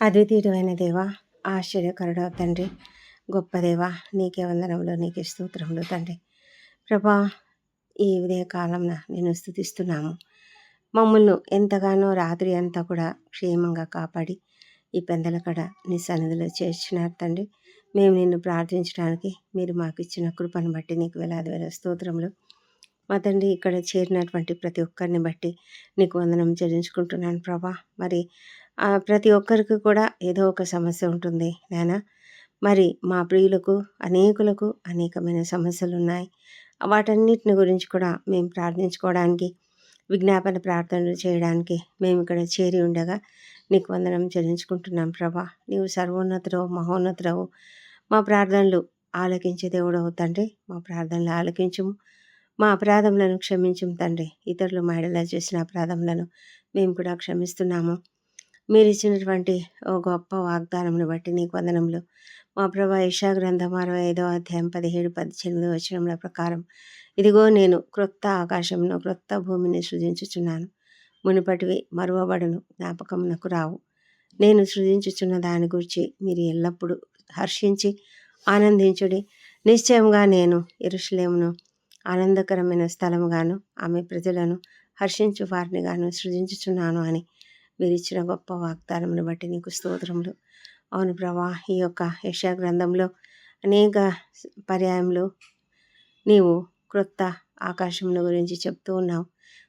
అద్వితీయుడైన దేవ ఆశ్చర్యకరుడ తండ్రి గొప్ప దేవ నీకే వందనంలో నీకే స్తోత్రములు తండ్రి. ప్రభా ఈ ఉదయ కాలంన నేను స్థుతిస్తున్నాము. మమ్మల్ని ఎంతగానో రాత్రి అంతా కూడా క్షేమంగా కాపాడి ఈ పెందల కడ నీ సన్నిధిలో చేర్చినారు తండ్రి. మేము నిన్ను ప్రార్థించడానికి మీరు మాకు ఇచ్చిన కృపను బట్టి నీకు వేలాది వేల స్తోత్రములు. మా తండ్రి ఇక్కడ చేరినటువంటి ప్రతి ఒక్కరిని బట్టి నీకు వందనం చెల్లించుకుంటున్నాను ప్రభా. మరి ప్రతి ఒక్కరికి కూడా ఏదో ఒక సమస్య ఉంటుంది నాయన మరి మా ప్రియులకు అనేకులకు అనేకమైన సమస్యలు ఉన్నాయి వాటన్నిటిని గురించి కూడా మేము ప్రార్థించుకోవడానికి విజ్ఞాపన ప్రార్థనలు చేయడానికి మేము ఇక్కడ చేరి ఉండగా నీకు వందనం చెల్లించుకుంటున్నాం ప్రభా. నీవు సర్వోన్నతుడవు మహోన్నతుడవు. మా ప్రార్థనలు ఆలకించే దేవుడవు తండ్రి. మా ప్రార్థనలు ఆలకించుము. మా అపరాధములను క్షమించుము తండ్రి. ఇతరులు మాడలా చేసిన అపరాధములను మేము కూడా క్షమిస్తున్నాము. మీరు ఇచ్చినటువంటి ఓ గొప్ప వాగ్దానమును బట్టి నీకు వందనములు. మా ప్రభా ఇషా గ్రంథం అరవై ఐదో అధ్యాయం పదిహేడు పద్దెనిమిది వచనముల ప్రకారం ఇదిగో నేను క్రొత్త ఆకాశమును క్రొత్త భూమిని సృజించుచున్నాను. మునుపటివి మరువబడును జ్ఞాపకమునకు రావు. నేను సృజించుచున్న దాని గురించి మీరు ఎల్లప్పుడూ హర్షించి ఆనందించుడి. నిశ్చయంగా నేను ఇరుషులేమును ఆనందకరమైన స్థలముగాను ఆమె ప్రజలను హర్షించు వారిని గాను సృజించుచున్నాను అని మీరు ఇచ్చిన గొప్ప వాగ్దానమును బట్టి నీకు స్తోత్రములు. అవును ప్రభా ఈ యొక్క యశా గ్రంథంలో అనేక పర్యాయములు నీవు క్రొత్త ఆకాశముల గురించి చెప్తూ ఉన్నావు.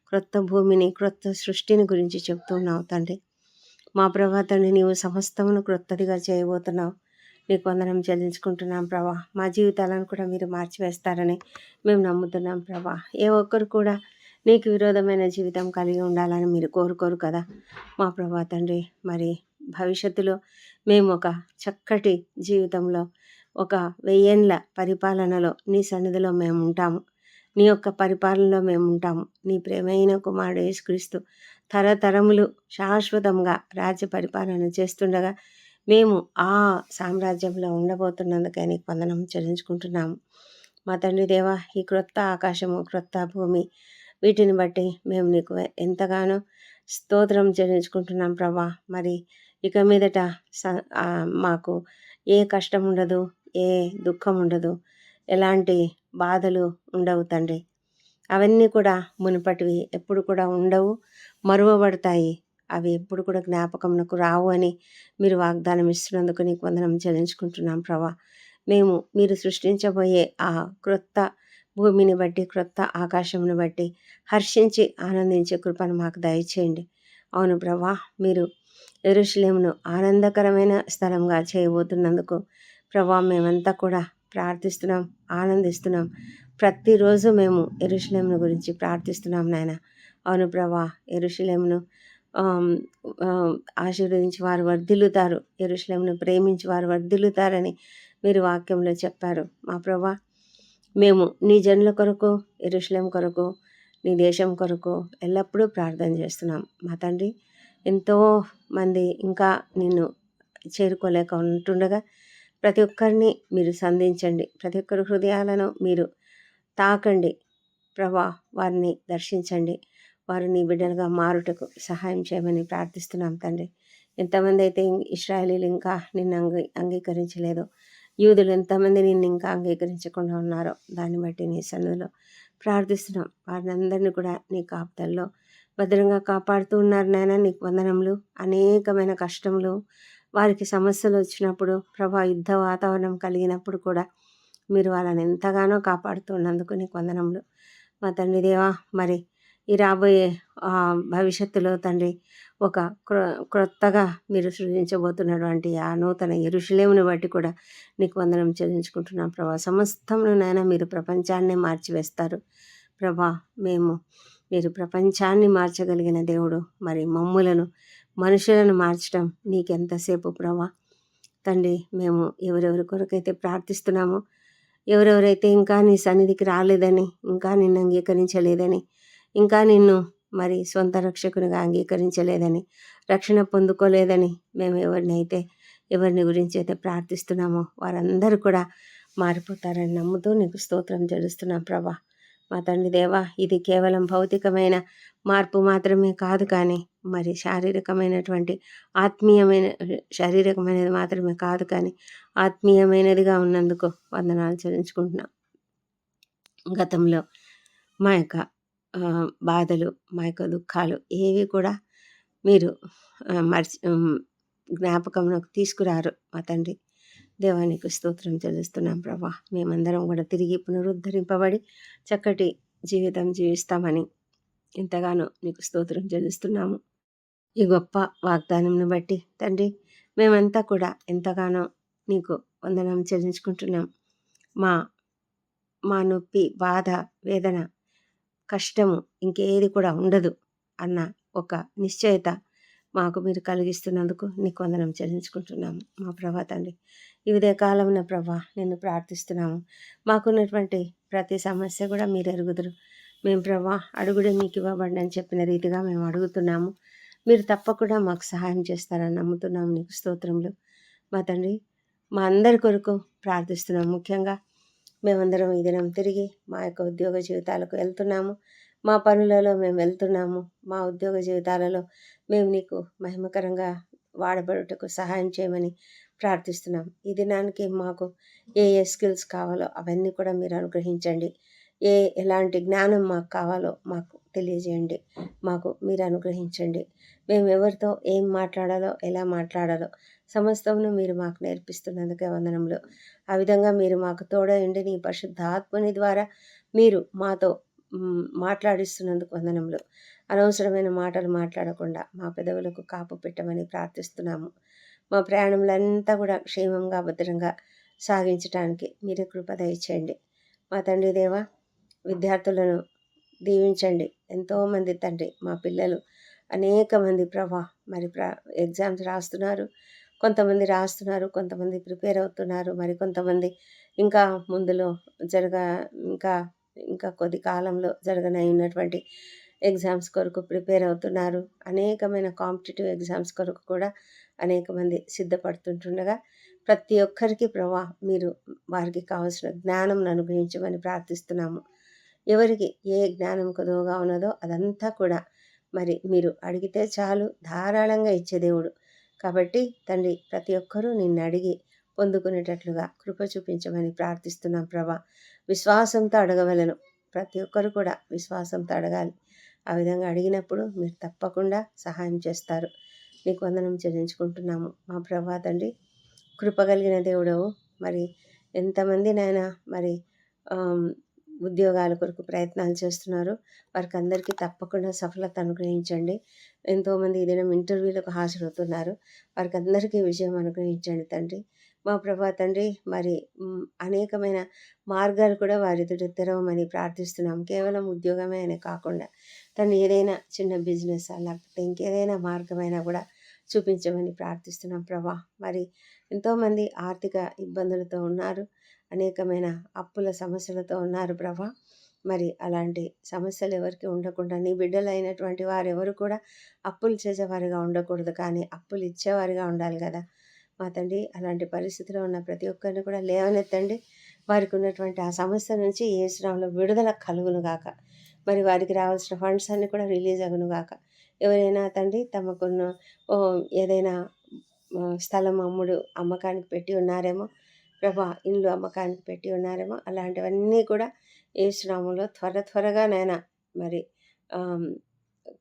క్రొత్త భూమిని క్రొత్త సృష్టిని గురించి చెప్తూ ఉన్నావు తండ్రి. మా ప్రభా తండ్రి నీవు సమస్తమును క్రొత్తదిగా చేయబోతున్నావు. నీకు వందనం చెల్లించుకుంటున్నాం ప్రభా. మా జీవితాలను కూడా మీరు మార్చివేస్తారని మేము నమ్ముతున్నాం ప్రభా. ఏ ఒక్కరు కూడా నీకు విరోధమైన జీవితం కలిగి ఉండాలని మీరు కోరుకోరు కదా. మా ప్రభా తండ్రి మరి భవిష్యత్తులో మేము ఒక చక్కటి జీవితంలో ఒక వెయ్యేండ్ల పరిపాలనలో నీ సన్నిధిలో మేము ఉంటాము. నీ యొక్క పరిపాలనలో మేము ఉంటాము. నీ ప్రేమైన కుమారుడు యేసుక్రీస్తు తరతరములు శాశ్వతంగా రాజ్య పరిపాలన చేస్తుండగా మేము ఆ సామ్రాజ్యంలో ఉండబోతున్నందుకే నీకు వందనం చెల్లించుకుంటున్నాము. మా తండ్రి దేవ ఈ క్రొత్త ఆకాశము క్రొత్త భూమి వీటిని బట్టి మేము నీకు ఎంతగానో స్తోత్రం చెల్లించుకుంటున్నాం ప్రభా. మరి ఇక మీదట స మాకు ఏ కష్టం ఉండదు ఏ దుఃఖం ఉండదు ఎలాంటి బాధలు ఉండవు తండ్రి. అవన్నీ కూడా మునుపటివి ఎప్పుడు కూడా ఉండవు మరువబడతాయి. అవి ఎప్పుడు కూడా జ్ఞాపకంకు రావు అని మీరు వాగ్దానం ఇస్తున్నందుకు నీకు వందనం చెల్లించుకుంటున్నాం ప్రభా. మేము మీరు సృష్టించబోయే ఆ క్రొత్త భూమిని బట్టి క్రొత్త ఆకాశంను బట్టి హర్షించి ఆనందించే కృపను మాకు దయచేయండి. అవును ప్రభా మీరు ఎరుషులేమును ఆనందకరమైన స్థలంగా చేయబోతున్నందుకు ప్రభా మేమంతా కూడా ప్రార్థిస్తున్నాం ఆనందిస్తున్నాం. ప్రతిరోజు మేము ఎరుషులేమును గురించి ప్రార్థిస్తున్నాం నాయన. అవును ప్రభా ఎరుషులేమును ఆశీర్వదించి వారు వర్ధిల్లుతారు. ఎరుషులేమును ప్రేమించి వారు వర్ధిల్లుతారని మీరు వాక్యంలో చెప్పారు. మా ప్రభా మేము నీ జనుల కొరకు ఎరుషులేం కొరకు నీ దేశం కొరకు ఎల్లప్పుడూ ప్రార్థన చేస్తున్నాం. మా తండ్రి ఎంతో మంది ఇంకా నిన్ను చేరుకోలేక ఉంటుండగా ప్రతి ఒక్కరిని మీరు సంధించండి. ప్రతి ఒక్కరి హృదయాలను మీరు తాకండి. ప్రభా వారిని దర్శించండి. వారు నీ బిడ్డలుగా మారుటకు సహాయం చేయమని ప్రార్థిస్తున్నాం తండ్రి. ఎంతమంది అయితే ఇస్రాయలీలు ఇంకా నిన్ను అంగీ అంగీకరించలేదో యూదులు ఎంతమంది నిన్ను ఇంకా అంగీకరించకుండా ఉన్నారో దాన్ని బట్టి నీ సన్నిధిలో ప్రార్థిస్తున్నాం. వారిని అందరినీ కూడా నీ కాపుదల్లో భద్రంగా కాపాడుతూ ఉన్నారు నాయన. నీకు వందనములు అనేకమైన కష్టములు వారికి సమస్యలు వచ్చినప్పుడు ప్రభా యుద్ధ వాతావరణం కలిగినప్పుడు కూడా మీరు వాళ్ళని ఎంతగానో కాపాడుతున్నందుకు నీకు వందనములు. మా తండ్రి దేవా మరి ఈ రాబోయే ఆ, భవిష్యత్తులో తండ్రి ఒక క్రొ క్రొత్తగా మీరు సృజించబోతున్నటువంటి ఆ నూతన ఇరుషులేముని బట్టి కూడా నీకు వందనం చెల్లించుకుంటున్నాం. ప్రభా సమస్తమును మీరు ప్రపంచాన్ని మార్చివేస్తారు. ప్రభా మేము మీరు ప్రపంచాన్ని మార్చగలిగిన దేవుడు. మరి మమ్ములను మనుషులను మార్చడం నీకెంతసేపు ప్రభా? తండ్రి మేము ఎవరెవరి కొరకైతే ప్రార్థిస్తున్నామో ఎవరెవరైతే ఇంకా నీ సన్నిధికి రాలేదని ఇంకా నిన్ను అంగీకరించలేదని ఇంకా నిన్ను మరి సొంత రక్షకునిగా అంగీకరించలేదని రక్షణ పొందుకోలేదని మేము ఎవరినైతే ఎవరిని గురించి అయితే ప్రార్థిస్తున్నామో వారందరూ కూడా మారిపోతారని నమ్ముతూ నీకు స్తోత్రం చెల్లిస్తున్నాం ప్రభా. మా తండ్రి దేవా ఇది కేవలం భౌతికమైన మార్పు మాత్రమే కాదు కానీ మరి శారీరకమైనటువంటి ఆత్మీయమైన శారీరకమైనది మాత్రమే కాదు కానీ ఆత్మీయమైనదిగా ఉన్నందుకు వందనాలు చెల్లించుకుంటున్నాం. గతంలో మా యొక్క బాధలు మా యొక్క దుఃఖాలు ఏవి కూడా మీరు మర్చి జ్ఞాపకంలోకి తీసుకురారు. మా తండ్రి దేవానికి స్తోత్రం చెల్లిస్తున్నాం ప్రభా. మేమందరం కూడా తిరిగి పునరుద్ధరింపబడి చక్కటి జీవితం జీవిస్తామని ఎంతగానో నీకు స్తోత్రం చెల్లిస్తున్నాము. ఈ గొప్ప వాగ్దానంను బట్టి తండ్రి మేమంతా కూడా ఎంతగానో నీకు వందనం చెల్లించుకుంటున్నాం. మా మా నొప్పి బాధ వేదన కష్టము ఇంకేది కూడా ఉండదు అన్న ఒక నిశ్చయత మాకు మీరు కలిగిస్తున్నందుకు నీకు వందనం చెల్లించుకుంటున్నాము. మా ప్రభా తండ్రి ఇవిదే ఉదయ కాలమున ప్రభా నిన్ను ప్రార్థిస్తున్నాము. మాకున్నటువంటి ప్రతి సమస్య కూడా మీరు ఎరుగుదురు. మేము ప్రభా అడుగుడే మీకు ఇవ్వబడి అని చెప్పిన రీతిగా మేము అడుగుతున్నాము. మీరు తప్పకుండా మాకు సహాయం చేస్తారని నమ్ముతున్నాము నీకు స్తోత్రంలో మా తండ్రి మా అందరి కొరకు ప్రార్థిస్తున్నాం ముఖ్యంగా మేమందరం ఈ దినం తిరిగి మా యొక్క ఉద్యోగ జీవితాలకు వెళ్తున్నాము. మా పనులలో మేము వెళ్తున్నాము. మా ఉద్యోగ జీవితాలలో మేము నీకు మహిమకరంగా వాడబడుటకు సహాయం చేయమని ప్రార్థిస్తున్నాం. ఈ దినానికి మాకు ఏ ఏ స్కిల్స్ కావాలో అవన్నీ కూడా మీరు అనుగ్రహించండి. ఏ ఎలాంటి జ్ఞానం మాకు కావాలో మాకు తెలియజేయండి. మాకు మీరు అనుగ్రహించండి. మేము ఎవరితో ఏం మాట్లాడాలో ఎలా మాట్లాడాలో సమస్తమును మీరు మాకు నేర్పిస్తున్నందుకే వందనములు. ఆ విధంగా మీరు మాకు తోడయండి. నీ పరిశుద్ధాత్మని ద్వారా మీరు మాతో మాట్లాడిస్తున్నందుకు వందనములు. అనవసరమైన మాటలు మాట్లాడకుండా మా పెదవులకు కాపు పెట్టమని ప్రార్థిస్తున్నాము. మా ప్రయాణములంతా కూడా క్షేమంగా భద్రంగా సాగించడానికి మీరే కృప దయచేయండి. మా తండ్రి దేవ విద్యార్థులను దీవించండి. ఎంతోమంది తండ్రి మా పిల్లలు అనేక మంది ప్రభా మరి ప్ర ఎగ్జామ్స్ రాస్తున్నారు. కొంతమంది రాస్తున్నారు కొంతమంది ప్రిపేర్ అవుతున్నారు. మరి కొంతమంది ఇంకా ముందులో జరగ ఇంకా ఇంకా కొద్ది కాలంలో జరగనైనటువంటి ఎగ్జామ్స్ కొరకు ప్రిపేర్ అవుతున్నారు. అనేకమైన కాంపిటేటివ్ ఎగ్జామ్స్ కొరకు కూడా అనేక మంది సిద్ధపడుతుంటుండగా ప్రతి ఒక్కరికి ప్రభా మీరు వారికి కావాల్సిన జ్ఞానం అనుగ్రహించమని ప్రార్థిస్తున్నాము. ఎవరికి ఏ జ్ఞానం కొదువుగా ఉన్నదో అదంతా కూడా మరి మీరు అడిగితే చాలు ధారాళంగా ఇచ్చే దేవుడు. కాబట్టి తండ్రి ప్రతి ఒక్కరూ నిన్ను అడిగి పొందుకునేటట్లుగా కృప చూపించమని ప్రార్థిస్తున్నాం ప్రభా. విశ్వాసంతో అడగవలను. ప్రతి ఒక్కరు కూడా విశ్వాసంతో అడగాలి. ఆ విధంగా అడిగినప్పుడు మీరు తప్పకుండా సహాయం చేస్తారు. నీకు వందనం చెల్లించుకుంటున్నాము. మా ప్రభా తండ్రి కృప కలిగిన దేవుడవు. మరి ఎంతమంది నాయన మరి ఉద్యోగాల కొరకు ప్రయత్నాలు చేస్తున్నారు. వారికి అందరికీ తప్పకుండా సఫలత అనుగ్రహించండి. ఎంతోమంది ఏదైనా ఇంటర్వ్యూలకు హాజరవుతున్నారు. వారికి అందరికీ విజయం అనుగ్రహించండి తండ్రి. మా ప్రభా తండ్రి మరి అనేకమైన మార్గాలు కూడా వారి ఎదుట తెరవమని ప్రార్థిస్తున్నాం. కేవలం ఉద్యోగమే అని కాకుండా తను ఏదైనా చిన్న బిజినెస్ లేకపోతే ఇంకేదైనా మార్గమైనా కూడా చూపించమని ప్రార్థిస్తున్నాం ప్రభా. మరి ఎంతోమంది ఆర్థిక ఇబ్బందులతో ఉన్నారు. అనేకమైన అప్పుల సమస్యలతో ఉన్నారు ప్రభా. మరి అలాంటి సమస్యలు ఎవరికి ఉండకుండా నీ బిడ్డలైనటువంటి వారు ఎవరు కూడా అప్పులు చేసేవారిగా ఉండకూడదు. కానీ అప్పులు ఇచ్చేవారిగా ఉండాలి కదా. మా తండ్రి అలాంటి పరిస్థితిలో ఉన్న ప్రతి ఒక్కరిని కూడా లేవనెత్తండి. వారికి ఉన్నటువంటి ఆ సమస్య నుంచి ఏ శ్రమంలో విడుదల కలుగును గాక. మరి వారికి రావాల్సిన ఫండ్స్ అన్ని కూడా రిలీజ్ అగును గాక. ఎవరైనా తండ్రి తమకున్న ఏదైనా స్థలం అమ్ముడు అమ్మకానికి పెట్టి ఉన్నారేమో ప్రభా ఇండ్లు అమ్మకానికి పెట్టి ఉన్నారేమో అలాంటివన్నీ కూడా ఏ శ్రామంలో త్వర త్వరగా నైనా మరి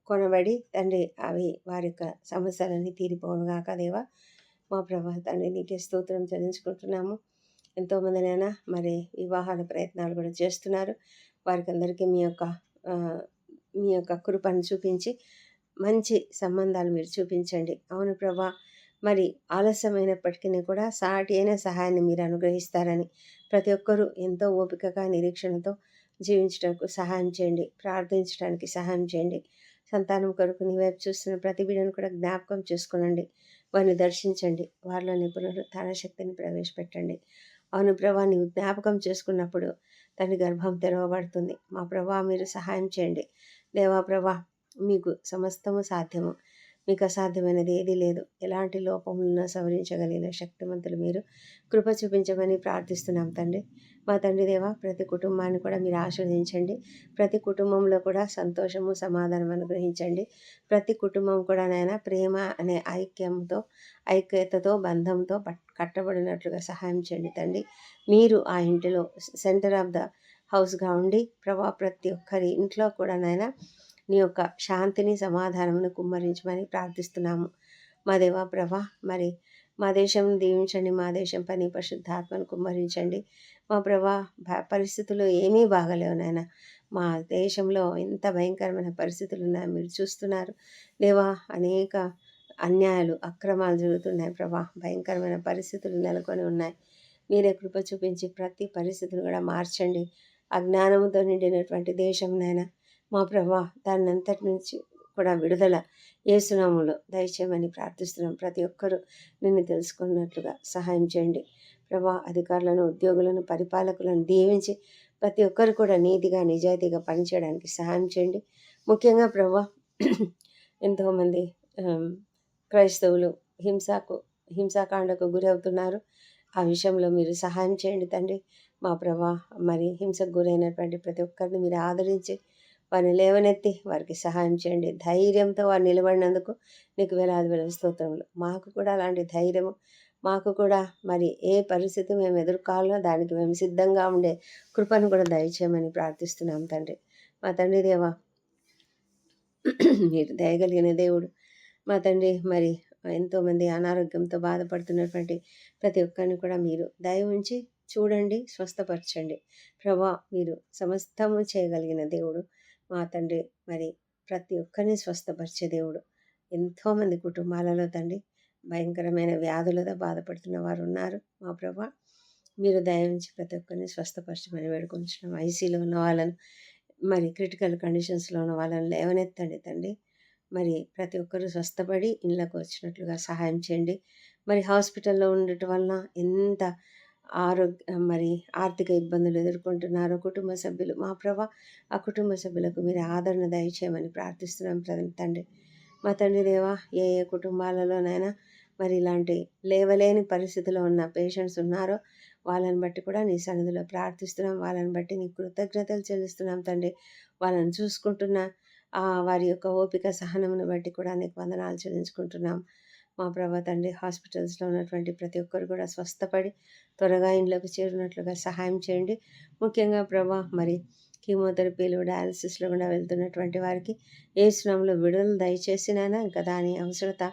కొనబడి తండ్రి అవి వారి యొక్క సమస్యలన్నీ తీరిపోను దేవా. మా ప్రభా తండ్రి నీకే స్తోత్రం చెల్లించుకుంటున్నాము. ఎంతోమంది నైనా మరి వివాహాల ప్రయత్నాలు కూడా చేస్తున్నారు. వారికి అందరికీ మీ యొక్క మీ యొక్క కృపను చూపించి మంచి సంబంధాలు మీరు చూపించండి. అవును ప్రభా మరి ఆలస్యమైనప్పటికీ కూడా సాటి అయిన సహాయాన్ని మీరు అనుగ్రహిస్తారని ప్రతి ఒక్కరూ ఎంతో ఓపికగా నిరీక్షణతో జీవించడానికి సహాయం చేయండి ప్రార్థించడానికి సహాయం చేయండి. సంతానం కొరకు నీ వైపు చూస్తున్న ప్రతి బిడ్డను కూడా జ్ఞాపకం చేసుకోనండి. వారిని దర్శించండి. వారిలో నిపుణుల శక్తిని ప్రవేశపెట్టండి. అవును ప్రభా నీవు జ్ఞాపకం చేసుకున్నప్పుడు తన గర్భం తెరవబడుతుంది. మా ప్రభా మీరు సహాయం చేయండి. దేవా ప్రభా మీకు సమస్తము సాధ్యము. మీకు అసాధ్యమైనది ఏదీ లేదు. ఎలాంటి లోపములను సవరించగలిగిన శక్తిమంతులు మీరు. కృప చూపించమని ప్రార్థిస్తున్నాం తండ్రి. మా తండ్రి దేవ ప్రతి కుటుంబాన్ని కూడా మీరు ఆశీర్వదించండి. ప్రతి కుటుంబంలో కూడా సంతోషము సమాధానం అనుగ్రహించండి. ప్రతి కుటుంబం కూడా నైనా ప్రేమ అనే ఐక్యంతో ఐక్యతతో బంధంతో పట్ కట్టబడినట్లుగా సహాయం చేయండి తండ్రి. మీరు ఆ ఇంటిలో సెంటర్ ఆఫ్ ద హౌస్గా ఉండి ప్రభా ప్రతి ఒక్కరి ఇంట్లో కూడా నైనా నీ యొక్క శాంతిని సమాధానమును కుమ్మరించమని ప్రార్థిస్తున్నాము. మా దేవా ప్రభా మరి మా దేశం దీవించండి మా దేశం పని పరిశుద్ధాత్మను కుమ్మరించండి. మా ప్రభా పరిస్థితులు ఏమీ బాగలేవు నాయన. మా దేశంలో ఎంత భయంకరమైన పరిస్థితులు ఉన్నాయో మీరు చూస్తున్నారు. దేవా అనేక అన్యాయాలు అక్రమాలు జరుగుతున్నాయి ప్రభా. భయంకరమైన పరిస్థితులు నెలకొని ఉన్నాయి. మీరే కృప చూపించి ప్రతి పరిస్థితిని కూడా మార్చండి. అజ్ఞానముతో నిండినటువంటి దేశం నాయన. మా ప్రభా దాన్ని అంతటి నుంచి కూడా విడుదల ఏసునాములో దయచేయమని ప్రార్థిస్తున్నాం. ప్రతి ఒక్కరూ నిన్ను తెలుసుకున్నట్లుగా సహాయం చేయండి. ప్రభా అధికారులను ఉద్యోగులను పరిపాలకులను దీవించి ప్రతి ఒక్కరు కూడా నీతిగా నిజాయితీగా పనిచేయడానికి సహాయం చేయండి. ముఖ్యంగా ప్రభా ఎంతోమంది క్రైస్తవులు హింసకు హింసాకాండకు గురి అవుతున్నారు. ఆ విషయంలో మీరు సహాయం చేయండి తండ్రి. మా ప్రభా మరి హింసకు గురైనటువంటి ప్రతి ఒక్కరిని మీరు ఆదరించి వారిని లేవనెత్తి వారికి సహాయం చేయండి. ధైర్యంతో వారు నిలబడినందుకు నీకు వేలాది వేల స్తోత్రములు. మాకు కూడా అలాంటి ధైర్యము మాకు కూడా మరి ఏ పరిస్థితి మేము ఎదుర్కోవాలో దానికి మేము సిద్ధంగా ఉండే కృపను కూడా దయచేయమని ప్రార్థిస్తున్నాం తండ్రి. మా తండ్రి దేవా మీరు దయగలిగిన దేవుడు. మా తండ్రి మరి ఎంతోమంది అనారోగ్యంతో బాధపడుతున్నటువంటి ప్రతి ఒక్కరిని కూడా మీరు దయ ఉంచి చూడండి స్వస్థపరచండి. ప్రభా మీరు సమస్తము చేయగలిగిన దేవుడు. మా తండ్రి మరి ప్రతి ఒక్కరిని స్వస్థపరిచే దేవుడు. ఎంతోమంది కుటుంబాలలో తండ్రి భయంకరమైన వ్యాధులతో బాధపడుతున్న వారు ఉన్నారు. మా ప్రభా మీరు దయించి ప్రతి ఒక్కరిని స్వస్థపరచమని వేడుకొంచున్నాం. ఐసీలో ఉన్న వాళ్ళను మరి క్రిటికల్ కండిషన్స్లో ఉన్న వాళ్ళని లేవనెత్తండి తండ్రి. మరి ప్రతి ఒక్కరూ స్వస్థపడి ఇళ్ళకు వచ్చినట్లుగా సహాయం చేయండి. మరి హాస్పిటల్లో ఉండటం వలన ఎంత ఆరోగ్య మరి ఆర్థిక ఇబ్బందులు ఎదుర్కొంటున్నారో. కుటుంబ సభ్యులు మా ప్రభా ఆ కుటుంబ సభ్యులకు మీరు ఆదరణ దయచేయమని ప్రార్థిస్తున్నాం తండ్రి. మా తండ్రి దేవా ఏ ఏ కుటుంబాలలోనైనా మరి ఇలాంటి లేవలేని పరిస్థితిలో ఉన్న పేషెంట్స్ ఉన్నారో వాళ్ళని బట్టి కూడా నీ సన్నిధిలో ప్రార్థిస్తున్నాం. వాళ్ళని బట్టి నీ కృతజ్ఞతలు చెల్లిస్తున్నాం తండ్రి. వాళ్ళని చూసుకుంటున్న వారి యొక్క ఓపిక సహనమును బట్టి కూడా నీకు వందనాలు చెల్లించుకుంటున్నాం. మా ప్రభా తండ్రి హాస్పిటల్స్లో ఉన్నటువంటి ప్రతి ఒక్కరు కూడా స్వస్థపడి త్వరగా ఇంట్లోకి చేరినట్లుగా సహాయం చేయండి. ముఖ్యంగా ప్రభా మరి కీమోథెరపీలు డయాలసిస్లో కూడా వెళ్తున్నటువంటి వారికి ఏ శ్రమంలో విడుదల దయచేసినైనా ఇంకా దాని అవసరత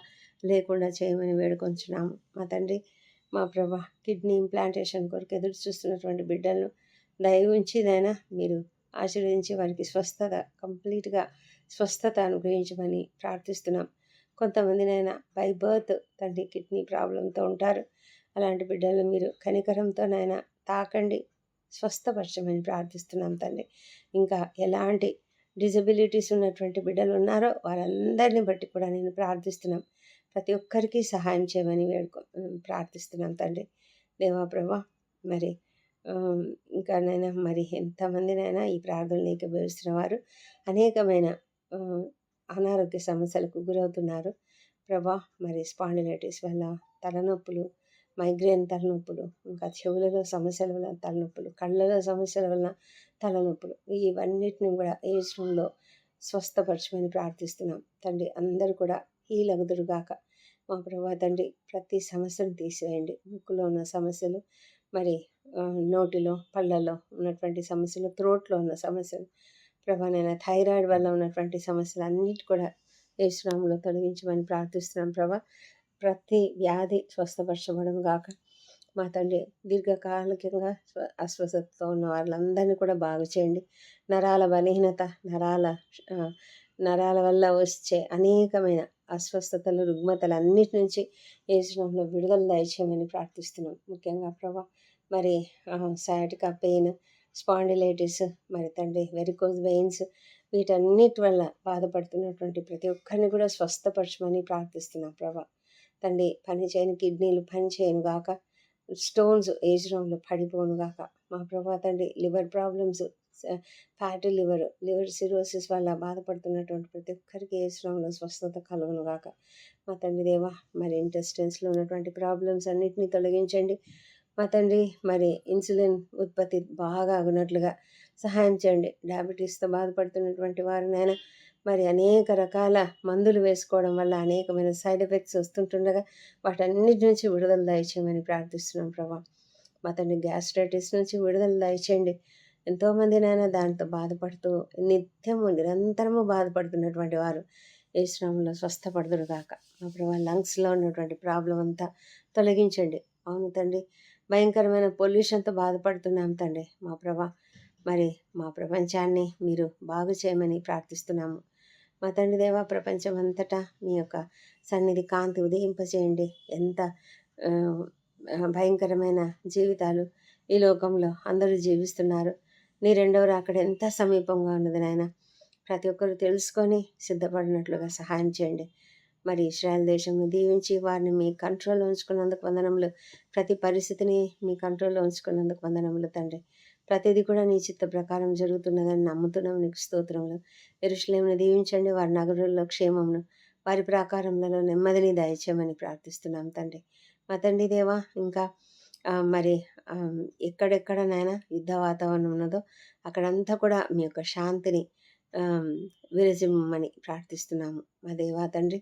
లేకుండా చేయమని వేడుకొంచున్నాము. మా తండ్రి మా ప్రభా కిడ్నీ ఇంప్లాంటేషన్ కొరకు ఎదురు చూస్తున్నటువంటి బిడ్డలను దయ ఉంచిదైనా మీరు ఆశీర్వదించి వారికి స్వస్థత కంప్లీట్గా స్వస్థత అనుగ్రహించమని ప్రార్థిస్తున్నాం. కొంతమందినైనా బై బర్త్ తండ్రి కిడ్నీ ప్రాబ్లంతో ఉంటారు. అలాంటి బిడ్డలను మీరు కనికరంతోనైనా తాకండి. స్వస్థపరచమని ప్రార్థిస్తున్నాం తండ్రి ఇంకా ఎలాంటి డిజబిలిటీస్ ఉన్నటువంటి బిడ్డలు ఉన్నారో వారందరిని బట్టి కూడా నేను ప్రార్థిస్తున్నాం. ప్రతి ఒక్కరికి సహాయం చేయమని వేడుకో ప్రార్థిస్తున్నాం తండ్రి దేవాప్రభా మరి ఇంకా నైనా మరి ఎంతమందినైనా ఈ ప్రార్థనలు ఏకీభవిస్తున్న వారు అనేకమైన అనారోగ్య సమస్యలకు గురవుతున్నారు. ప్రభా మరి స్పాండిలైటిస్ వల్ల తలనొప్పులు మైగ్రేన్ తలనొప్పులు ఇంకా చెవులలో సమస్యల వల్ల తలనొప్పులు కళ్ళలో సమస్యల వల్ల తలనొప్పులు ఇవన్నిటిని కూడా ఏ విషయంలో స్వస్థపరచమని ప్రార్థిస్తున్నాం. తండ్రి అందరూ కూడా ఈ లగుదురుగాక మా ప్రభా తండ్రి ప్రతి సమస్యను తీసివేయండి. ముక్కులో ఉన్న సమస్యలు మరి నోటిలో పళ్ళలో ఉన్నటువంటి సమస్యలు త్రోట్లో ఉన్న సమస్యలు ప్రభా నేను థైరాయిడ్ వల్ల ఉన్నటువంటి సమస్యలు అన్నిటి కూడా యేసునామంలో తొలగించమని ప్రార్థిస్తున్నాం ప్రభా. ప్రతి వ్యాధి స్వస్థపరచబడం గాక. మా తండ్రి దీర్ఘకాలికంగా అస్వస్థతతో ఉన్న వాళ్ళందరినీ కూడా బాగు చేయండి. నరాల బలహీనత నరాల నరాల వల్ల వచ్చే అనేకమైన అస్వస్థతలు రుగ్మతలు అన్నిటి నుంచి ఏసునామంలో విడుదల దయచేయమని ప్రార్థిస్తున్నాం. ముఖ్యంగా ప్రభా మరి సయాటికా పెయిన్ స్పాండిలైటిస్ మరి తండ్రి వెరికోజ్ వెయిన్స్ వీటన్నిటి వల్ల బాధపడుతున్నటువంటి ప్రతి ఒక్కరిని కూడా స్వస్థపరచమని ప్రార్థిస్తున్నాం ప్రభా. తండ్రి పని చేయని కిడ్నీలు పని చేయను గాక స్టోన్స్ ఏజ్ రాంగ్లో పడిపోను గాక. మా ప్రభా తండ్రి liver problems fatty liver liver cirrhosis వల్ల బాధపడుతున్నటువంటి ప్రతి ఒక్కరికి ఏ శ్రమంలో స్వస్థత కలుగును గాక. మా తండ్రి దేవా మరి ఇంటెస్టెన్స్లో ఉన్నటువంటి ప్రాబ్లమ్స్ అన్నిటినీ తొలగించండి. మా తండ్రి మరి ఇన్సులిన్ ఉత్పత్తి బాగా అగునట్లుగా సహాయం చేయండి. డయాబెటీస్తో బాధపడుతున్నటువంటి వారినైనా మరి అనేక రకాల మందులు వేసుకోవడం వల్ల అనేకమైన సైడ్ ఎఫెక్ట్స్ వస్తుంటుండగా వాటన్నిటి నుంచి విడుదల దయచేయమని ప్రార్థిస్తున్నాం ప్రభా. మా తండ్రి గ్యాస్ట్రైటిస్ నుంచి విడుదల దయచేయండి. ఎంతోమంది నాయన దాంతో బాధపడుతూ నిత్యము నిరంతరము బాధపడుతున్నటువంటి వారు ఏ శ్రమంలో స్వస్థపడదురు కాక మా ప్రభా లంగ్స్లో ఉన్నటువంటి ప్రాబ్లం అంతా తొలగించండి. అవును తండ్రి భయంకరమైన పొల్యూషన్తో బాధపడుతున్నాం తండ్రి. మా ప్రభా మరి మా ప్రపంచాన్ని మీరు బాగు చేయమని ప్రార్థిస్తున్నాము. మా తండ్రి దేవ ప్రపంచం అంతటా మీ యొక్క సన్నిధి కాంతి ఉదయింపచేయండి. ఎంత భయంకరమైన జీవితాలు ఈ లోకంలో అందరూ జీవిస్తున్నారు. నీ రెండవ అక్కడ ఎంత సమీపంగా ఉన్నది నాయన. ప్రతి ఒక్కరు తెలుసుకొని సిద్ధపడినట్లుగా సహాయం చేయండి. మరి ఇస్రాయల్ దేశంను దీవించి వారిని మీ కంట్రోల్లో ఉంచుకున్నందుకు వందనములు. ప్రతి పరిస్థితిని మీ కంట్రోల్లో ఉంచుకున్నందుకు వందనములు తండ్రి. ప్రతిదీ కూడా నీ చిత్త ప్రకారం జరుగుతున్నదని నమ్ముతున్నాం నీకు స్తోత్రములు. ఎరుషులేమును దీవించండి. వారి నగరుల్లో క్షేమమును వారి ప్రాకారములలో నెమ్మదిని దయచేయమని ప్రార్థిస్తున్నాం తండ్రి. మా తండ్రి దేవా ఇంకా మరి ఎక్కడెక్కడనైనా యుద్ధ వాతావరణం ఉన్నదో అక్కడంతా కూడా మీ యొక్క శాంతిని విరజిమ్మని ప్రార్థిస్తున్నాము. మా దేవా తండ్రి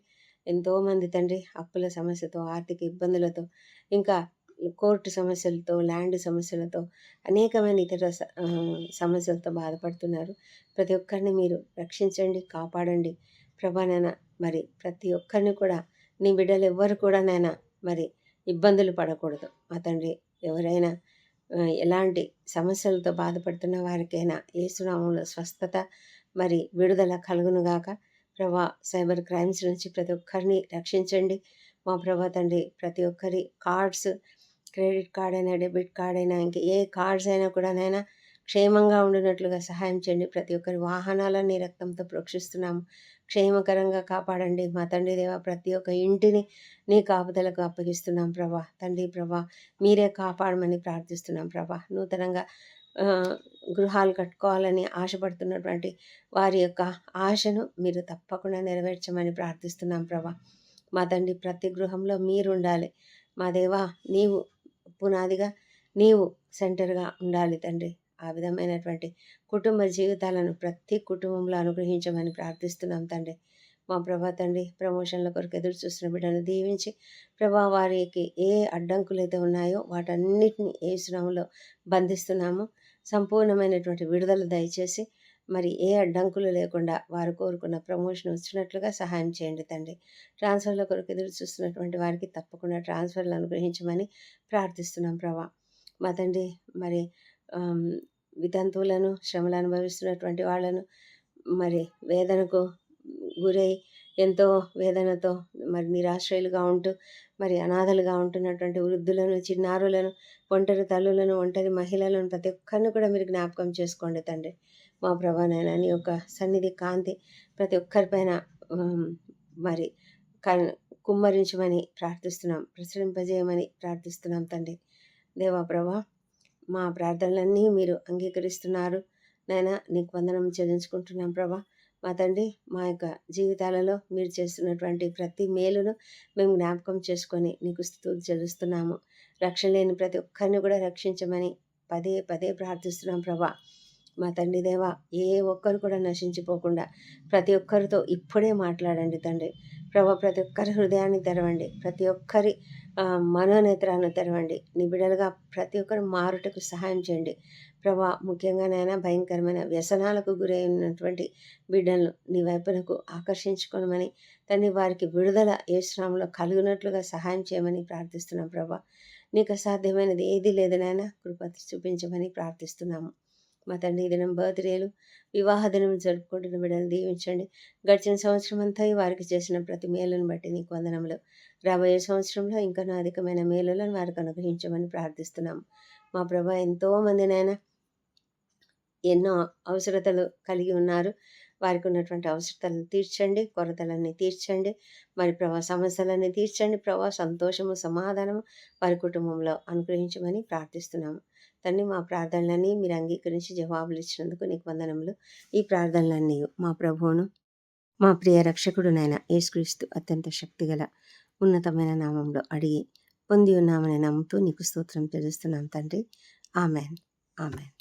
ఎంతోమంది తండ్రి అప్పుల సమస్యతో ఆర్థిక ఇబ్బందులతో ఇంకా కోర్టు సమస్యలతో ల్యాండ్ సమస్యలతో అనేకమైన ఇతర సమస్యలతో బాధపడుతున్నారు. ప్రతి ఒక్కరిని మీరు రక్షించండి కాపాడండి. ప్రభానైనా మరి ప్రతి ఒక్కరిని కూడా నీ బిడ్డలు ఎవ్వరు కూడా నైనా మరి ఇబ్బందులు పడకూడదు. మా తండ్రి ఎవరైనా ఎలాంటి సమస్యలతో బాధపడుతున్న వారికైనా ఏసునామంలో స్వస్థత మరి విడుదల కలుగునుగాక ప్రభా సైబర్ క్రైమ్స్ నుంచి ప్రతి ఒక్కరిని రక్షించండి. మా ప్రభా తండ్రి ప్రతి ఒక్కరి కార్డ్స్ క్రెడిట్ కార్డ్ అయినా డెబిట్ కార్డ్ అయినా ఇంక ఏ కార్డ్స్ అయినా కూడా నైనా క్షేమంగా ఉండినట్లుగా సహాయం చేయండి. ప్రతి ఒక్కరి వాహనాలని రక్తంతో ప్రోక్షిస్తున్నాము. క్షేమకరంగా కాపాడండి. మా తండ్రి దేవ ప్రతి ఒక్క ఇంటిని నీ కాపుదలకు అప్పగిస్తున్నాం ప్రభా. తండ్రి ప్రభా మీరే కాపాడమని ప్రార్థిస్తున్నాం ప్రభా. నూతనంగా గృహాలు కట్టుకోవాలని ఆశపడుతున్నటువంటి వారి యొక్క ఆశను మీరు తప్పకుండా నెరవేర్చమని ప్రార్థిస్తున్నాం ప్రభా. మా తండ్రి ప్రతి గృహంలో మీరు ఉండాలి మా దేవా నీవు పునాదిగా నీవు సెంటర్గా ఉండాలి తండ్రి. ఆ విధమైనటువంటి కుటుంబ జీవితాలను ప్రతి కుటుంబంలో అనుగ్రహించమని ప్రార్థిస్తున్నాం తండ్రి. మా ప్రభా తండ్రి ప్రమోషన్ల కొరకు ఎదురు చూస్తున్న బిడ్డను దీవించి ప్రభా వారికి ఏ అడ్డంకులు అయితే ఉన్నాయో వాటన్నిటిని ఏ శ్రమంలో బంధిస్తున్నాము. సంపూర్ణమైనటువంటి విడుదల దయచేసి మరి ఏ అడ్డంకులు లేకుండా వారు కోరుకున్న ప్రమోషన్ వచ్చినట్లుగా సహాయం చేయండి తండ్రి. ట్రాన్స్ఫర్ల కొరకు ఎదురు చూస్తున్నటువంటి వారికి తప్పకుండా ట్రాన్స్ఫర్లు అనుగ్రహించమని ప్రార్థిస్తున్నాం ప్రభా. మా తండ్రి మరి వితంతువులను శ్రమలు అనుభవిస్తున్నటువంటి వాళ్ళను మరి వేదనకు గురై ఎంతో వేదనతో మరి నిరాశ్రయులుగా ఉంటూ మరి అనాథలుగా ఉంటున్నటువంటి వృద్ధులను చిన్నారులను ఒంటరి తల్లులను ఒంటరి మహిళలను ప్రతి ఒక్కరిని కూడా మీరు జ్ఞాపకం చేసుకోండి తండ్రి. మా ప్రభానైనా నీ యొక్క సన్నిధి కాంతి ప్రతి ఒక్కరిపైన మరి కుమ్మరించమని ప్రార్థిస్తున్నాం ప్రసరింపజేయమని ప్రార్థిస్తున్నాం తండ్రి. దేవా ప్రభా మా ప్రార్థనలన్నీ మీరు అంగీకరిస్తున్నారు. నాయన నీకు వందనం చెల్లించుకుంటున్నాం ప్రభా. మా తండ్రి మా యొక్క జీవితాలలో మీరు చేస్తున్నటువంటి ప్రతి మేలును మేము జ్ఞాపకం చేసుకొని నీకు స్థుతులు చెల్లిస్తున్నాము. రక్షణ లేని ప్రతి ఒక్కరిని కూడా రక్షించమని పదే పదే ప్రార్థిస్తున్నాం ప్రభా. మా తండ్రి దేవా ఏ ఒక్కరు కూడా నశించిపోకుండా ప్రతి ఒక్కరితో ఇప్పుడే మాట్లాడండి తండ్రి. ప్రభా ప్రతి ఒక్కరి హృదయాన్ని తెరవండి. ప్రతి ఒక్కరి మనోనేత్రాన్ని తెరవండి. నిబిడలుగా ప్రతి ఒక్కరు మారుటకు సహాయం చేయండి. ప్రభా ముఖ్యంగా నైనా భయంకరమైన వ్యసనాలకు గురైనటువంటి బిడ్డలను నీ వైపునకు ఆకర్షించుకోనమని తండ్రి వారికి విడుదల ఏ శ్రామంలో కలుగునట్లుగా సహాయం చేయమని ప్రార్థిస్తున్నాం ప్రభా. నీకు అసాధ్యమైనది ఏది లేదనైనా కృపతి చూపించమని ప్రార్థిస్తున్నాము. మా తండ్రి దినం బర్త్డేలు వివాహ దినం జరుపుకుంటున్న బిడ్డలు దీవించండి. గడిచిన సంవత్సరం అంతా వారికి చేసిన ప్రతి మేలును బట్టి నీకు వందనములు. రాబోయే సంవత్సరంలో ఇంకా అధికమైన మేలులను వారికి అనుగ్రహించమని ప్రార్థిస్తున్నాము. మా ప్రభా ఎంతో ఎన్నో అవసరతలు కలిగి ఉన్నారు. వారికి ఉన్నటువంటి అవసరతలను తీర్చండి కొరతలన్నీ తీర్చండి మరి ప్రభా సమస్యలన్నీ తీర్చండి ప్రభా సంతోషము సమాధానము వారి కుటుంబంలో అనుగ్రహించమని ప్రార్థిస్తున్నాము. తండ్రి మా ప్రార్థనలన్నీ మీరు అంగీకరించి జవాబులు ఇచ్చినందుకు నీకు వందనములు. ఈ ప్రార్థనలన్నీ మా ప్రభువును మా ప్రియ రక్షకుడునైన యేసుక్రీస్తు అత్యంత శక్తిగల ఉన్నతమైన నామంలో అడిగి పొంది ఉన్నామని నమ్ముతూ నీకు స్తోత్రం తెలుస్తున్నాం తండ్రి. ఆమెన్. ఆమెన్.